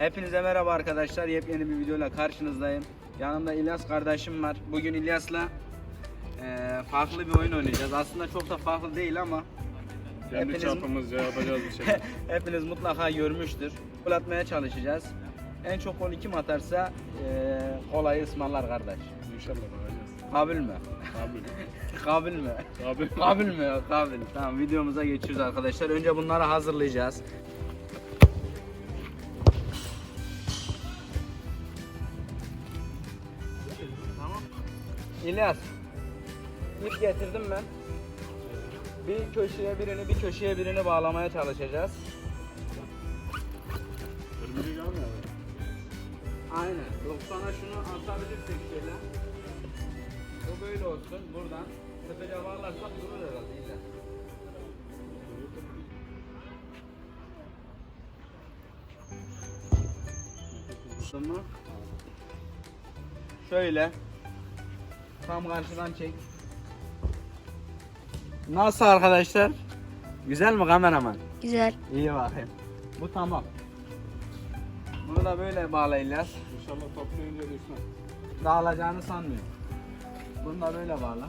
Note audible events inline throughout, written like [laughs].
Hepinize merhaba arkadaşlar. Yepyeni bir videoyla karşınızdayım. Yanımda İlyas kardeşim var. Bugün İlyas'la eee, farklı bir oyun oynayacağız. Aslında çok da farklı değil ama Kendi Hepiniz- çapımızca yapacağız bir şey. [laughs] hepiniz mutlaka görmüştür. Gol atmaya çalışacağız. En çok gol kim atarsa eee kolayı ısmarlar kardeş. İnşallah bakacağız. Kabil mi? Abi. Kabil mi? Abi. [laughs] Kabil mi? Kabil. Tamam videomuza geçiyoruz arkadaşlar. Önce bunları hazırlayacağız. İlyas. İp getirdim ben. Bir köşeye birini, bir köşeye birini bağlamaya çalışacağız. Örümcek almıyor. Aynen. 90'a şunu atabilirsek şöyle. Bu böyle olsun. Buradan tepece bağlarsak durur herhalde. Mu? Şöyle. Tam karşıdan çek. Nasıl arkadaşlar? Güzel mi kameraman? Güzel. İyi bakayım. Bu tamam. Bunu da böyle bağlayacağız. İnşallah toplayınca düşmez. Dağılacağını sanmıyorum. Bunu da böyle bağla.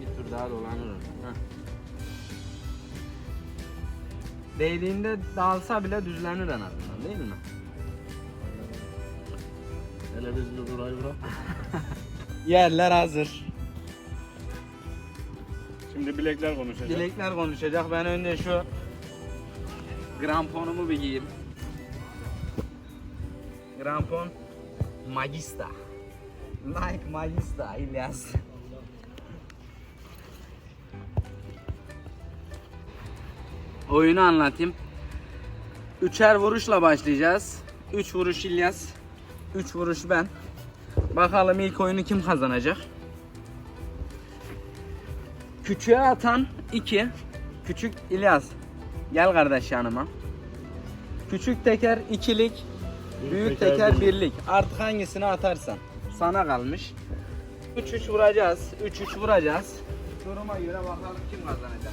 Bir tur daha dolanır. Değdiğinde dağılsa bile düzlenir en azından değil mi? Hele biz bir burayı bırak. [laughs] Yerler hazır. Şimdi bilekler konuşacak. Dilekler konuşacak. Ben önce şu gramponumu bir giyeyim. Grampon Magista. Nike Magista İlyas. Oyunu anlatayım. Üçer vuruşla başlayacağız. Üç vuruş İlyas. Üç vuruş ben. Bakalım ilk oyunu kim kazanacak? Küçüğe atan 2. Küçük İlyas. Gel kardeş yanıma. Küçük teker ikilik, büyük, teker, teker birlik. Artık hangisini atarsan. Sana kalmış. 3-3 vuracağız. 3-3 vuracağız. Duruma göre bakalım kim kazanacak.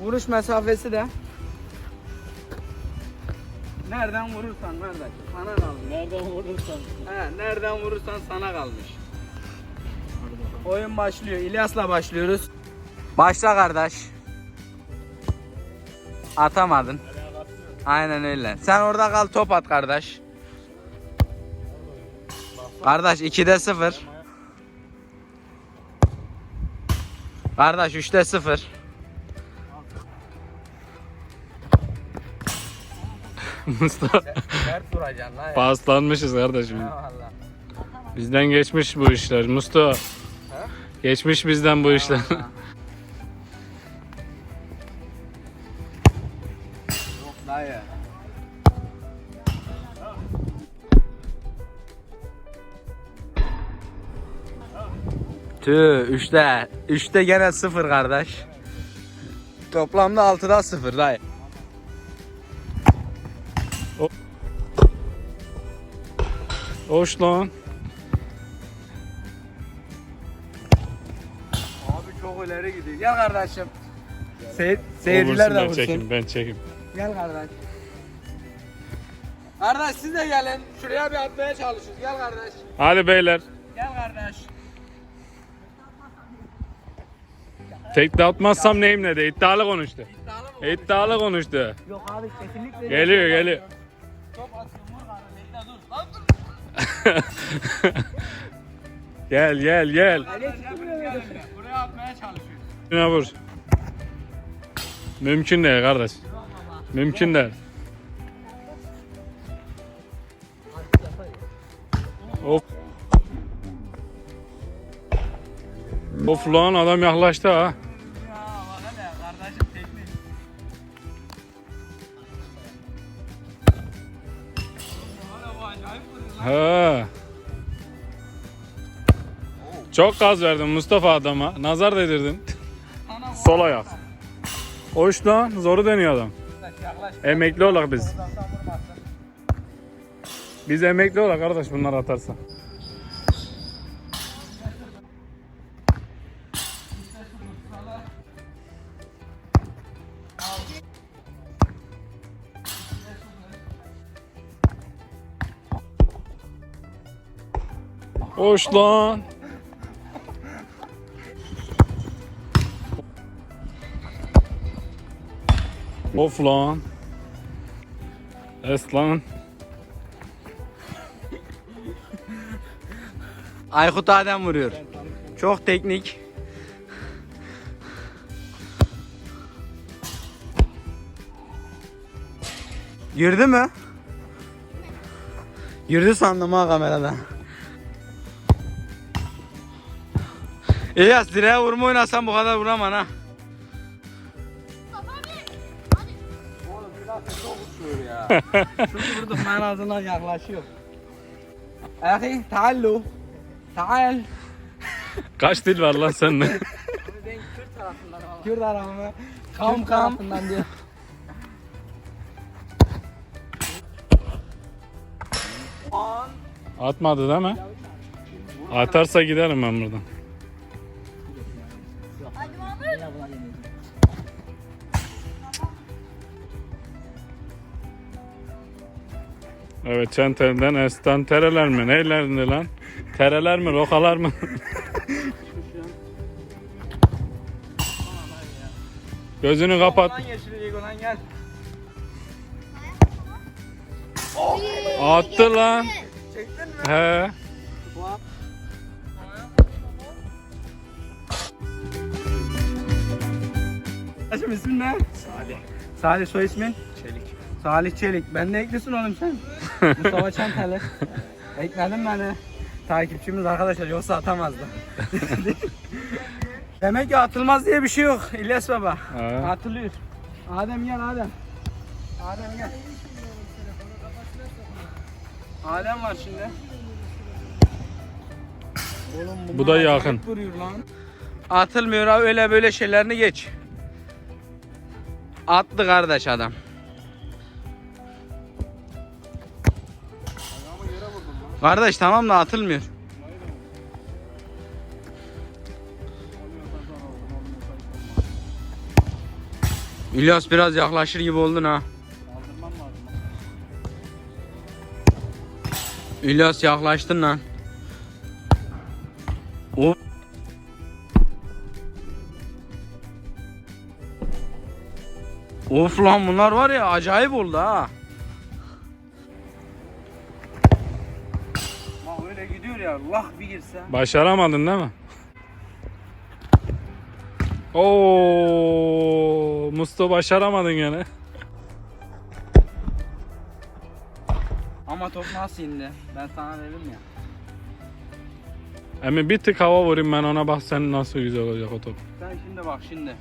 Vuruş mesafesi de Nereden vurursan kardeş sana kalmış. Nereden vurursan. He, nereden vurursan sana kalmış. Oyun başlıyor. İlyas'la başlıyoruz. Başla kardeş. Atamadın. Aynen öyle. Sen orada kal top at kardeş. Kardeş 2'de 0. Kardeş 3'te 0. Mustafa. Sert vuracaksın lan. Paslanmışız kardeşim. Eyvallah. Bizden geçmiş bu işler. Mustafa. Geçmiş bizden bu işler. [laughs] Yok dayı. Tüh 3'te 3'te gene 0 kardeş. Toplamda 6'da 0 dayı. Hoş lan. Abi çok ileri gidiyor. Gel kardeşim. Seyir, seyirciler de ben çekim, ben çekim. Gel kardeş. Kardeş siz de gelin. Şuraya bir atmaya çalışıyoruz. Gel kardeş. Hadi beyler. Gel kardeş. Tek de atmazsam neyim ne de iddialı konuştu. İddialı? İddialı konuştu. Yok abi kesinlikle. Geliyor geliyor. [laughs] Gel gel gel. Buraya atmaya çalışıyoruz. Şuna vur. Mümkün değil kardeş. Mümkün değil. Of. Of lan adam yaklaştı ha. Çok gaz verdin Mustafa adama. Nazar değdirdin. Sol ayak. O iş lan zoru dönüyor adam. Emekli olak biz. Biz emekli olak kardeş bunlar atarsa. Hoş lan. Of lan. Es lan. Aykut Adem vuruyor. Çok teknik. Girdi mi? Girdi sandım ha kamerada. İlyas direğe vurma oynasan bu kadar vuramam ha. Uçuyor ya. Şunu vurdum ben ağzından yaklaşıyor. Ahi taallu. Taal. Kaç dil var lan sende? Ben Kürt tarafından ama. Kürt tarafından. Kam kam. diyor. Atmadı değil mi? Atarsa giderim ben buradan. Evet çentelden estan tereler mi? Neylerdi lan? Tereler mi? Rokalar mı? Gözünü kapat. Lan yeşil lan gel. Attı lan. Çektin mi? He. Aşkım ismin ne? Salih. Salih soy ismin? Çelik. Salih Çelik. Ben de eklisin oğlum sen. Mustafa Çantalı. Ekledin beni. Takipçimiz arkadaşlar yoksa atamazdı. [laughs] Demek ki atılmaz diye bir şey yok İlyas Baba. Ha. Atılıyor. Adem gel Adem. Adem gel. Adem var şimdi. Oğlum Bu da yakın. acayip Vuruyor lan. Atılmıyor abi öyle böyle şeylerini geç. Attı kardeş adam. Kardeş tamam da atılmıyor. İlyas biraz yaklaşır gibi oldun ha. İlyas yaklaştın lan. O Of lan bunlar var ya acayip oldu ha. Ya Allah bir girse. Başaramadın değil mi? Oo, Musto başaramadın gene. Ama top nasıl indi? Ben sana dedim ya. Emi bir tık hava vurayım ben ona bak sen nasıl güzel olacak o top. Sen şimdi bak şimdi.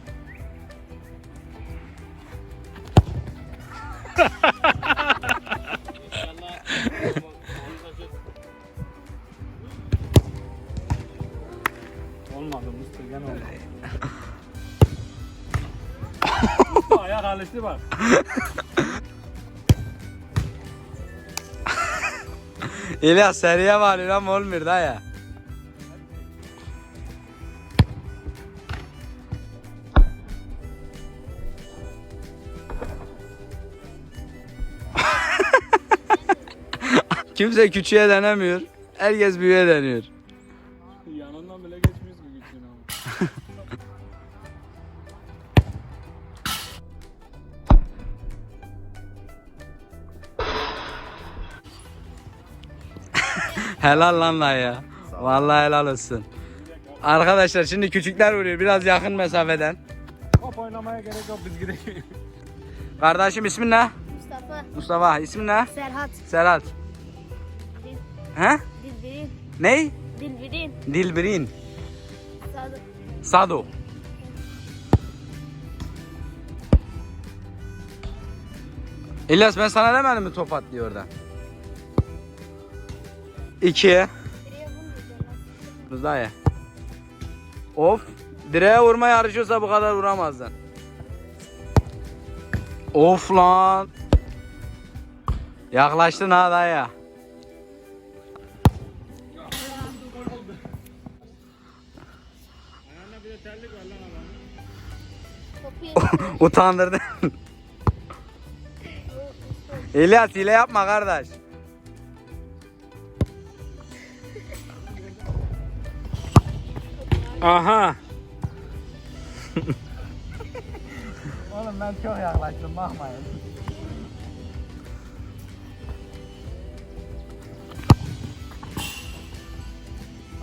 Alıştı bak. [laughs] İlyas seriye var ama olmuyor da ya. Kimse küçüğe denemiyor. Herkes büyüğe deniyor. Helal lan lan ya. Vallahi helal olsun. Arkadaşlar şimdi küçükler vuruyor biraz yakın mesafeden. Top oynamaya gerek yok biz gidelim. Kardeşim ismin ne? Mustafa. Mustafa ismin ne? Serhat. Serhat. Dil, He? Dilbirin. Ney? Dilbirin. Dilbirin. Sadu. Sadu. İlyas ben sana demedim mi top at diyor orada? 2. Rıza'ya. Of. Direğe vurma yarışıyorsa bu kadar vuramazdın. Of lan. Yaklaştın ha daya. [laughs] Utandırdın. [laughs] İlyas hile yapma kardeş. Aha. Oğlum ben çok yaklaştım bakmayın.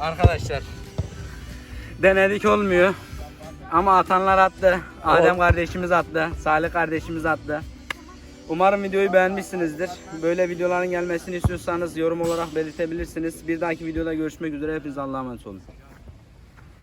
Arkadaşlar denedik olmuyor. Ama atanlar attı. Adem kardeşimiz attı. Salih kardeşimiz attı. Umarım videoyu beğenmişsinizdir. Böyle videoların gelmesini istiyorsanız yorum olarak belirtebilirsiniz. Bir dahaki videoda görüşmek üzere. Hepinize Allah'a emanet olun.